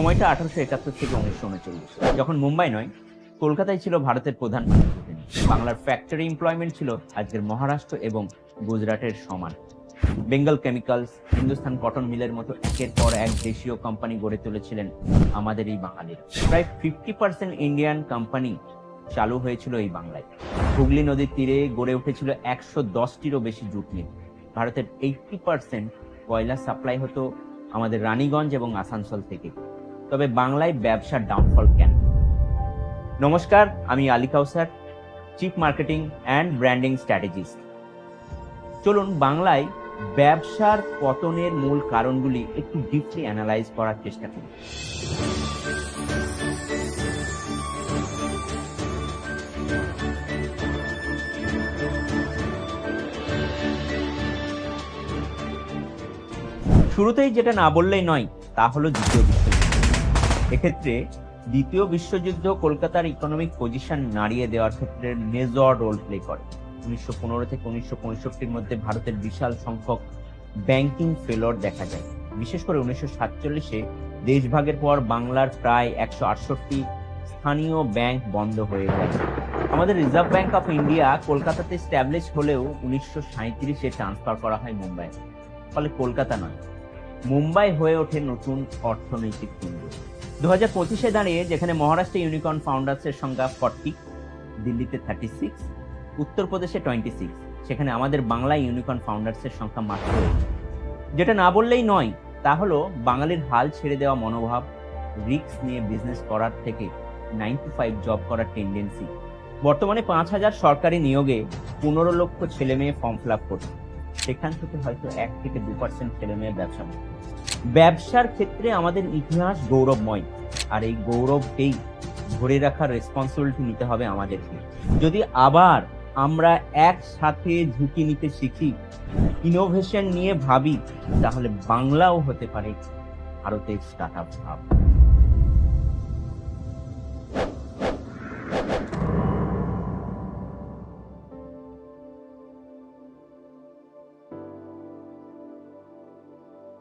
সময়টা আঠারোশো একাত্তর থেকে উনিশশো উনচল্লিশ, যখন মুম্বাই নয়, কলকাতায় ছিল ভারতের প্রধান বাংলার ফ্যাক্টরি এমপ্লয়মেন্ট ছিল আজকের মহারাষ্ট্র এবং গুজরাটের সমান। বেঙ্গল কেমিক্যালস হিন্দুস্তান কটন মিলের মতো একের পর এক দেশীয় কোম্পানি গড়ে তুলেছিলেন আমাদের এই বাঙালিরা। প্রায় ফিফটি পার্সেন্ট ইন্ডিয়ান কোম্পানি চালু হয়েছিল এই বাংলায়। হুগলি নদীর তীরে গড়ে উঠেছিল একশো দশটিরও বেশি জুট মিল ভারতের এইটটি পার্সেন্ট কয়লা সাপ্লাই হতো আমাদের রানীগঞ্জ এবং আসানসোল থেকে। তবে বাংলায় ব্যবসার ডাউনফল কেন? নমস্কার, আমি Ali Kausar chief marketing and branding strategist চলুন বাংলায় ব্যবসার পতনের মূল কারণগুলি একটু ডিপলি অ্যানালাইজ করার চেষ্টা করি। শুরুতেই যেটা না বললেই নয়, তা হলো দ্বিতীয় বিশ্বযুদ্ধ এক্ষেত্রে দ্বিতীয় বিশ্বযুদ্ধ কলকাতার ইকোনমিক পজিশন নাড়িয়ে দেওয়ার ক্ষেত্রে মেজর রোল প্লে করে। উনিশশো পনেরো থেকে উনিশশো পঁয়ষট্টির মধ্যে ভারতের বিশাল সংখ্যক ব্যাংকিং ফেলর দেখা যায়। বিশেষ করে উনিশশো সাতচল্লিশে দেশভাগের পর বাংলার প্রায় একশো আটষট্টি স্থানীয় ব্যাংক বন্ধ হয়ে যায়। আমাদের রিজার্ভ ব্যাংক অফ ইন্ডিয়া কলকাতাতে স্ট্যাবলিশ হলেও উনিশশো সাঁত্রিশে ট্রান্সফার করা হয় মুম্বাই ফলে কলকাতা নয়, মুম্বাই হয়ে ওঠে নতুন অর্থনৈতিক কেন্দ্র। দু হাজার পঁচিশে দাঁড়িয়ে যেখানে মহারাষ্ট্রে ইউনিকর্ন ফাউন্ডার্সের সংখ্যা ফর্টি, দিল্লিতে থার্টি সিক্স, উত্তরপ্রদেশে টোয়েন্টি সিক্স, সেখানে আমাদের বাংলায় ইউনিকর্ন ফাউন্ডার্সের সংখ্যা মাত্র। যেটা না বললেই নয়, তা হলো বাঙালির হাল ছেড়ে দেওয়া মনোভাব রিস্ক নিয়ে বিজনেস করার থেকে নাইন টু ফাইভ জব করার টেন্ডেন্সি বর্তমানে পাঁচ হাজার সরকারি নিয়োগে পনেরো লক্ষ ছেলে মেয়ে ফর্ম ফিল আপ করছে। সেখান থেকে হয়তো এক থেকে দু পার্সেন্ট ছেলে মেয়ে ব্যবসা করছে ব্যবসার ক্ষেত্রে আমাদের ইতিহাস গৌরবময়। আর এই গৌরবকেই ধরে রাখার রেসপন্সিবিলিটি নিতে হবে আমাদেরকে। যদি আবার আমরা একসাথে ঝুঁকি নিতে শিখি ইনোভেশন নিয়ে ভাবি, তাহলে বাংলাও হতে পারে ভারতের স্টার্ট আপ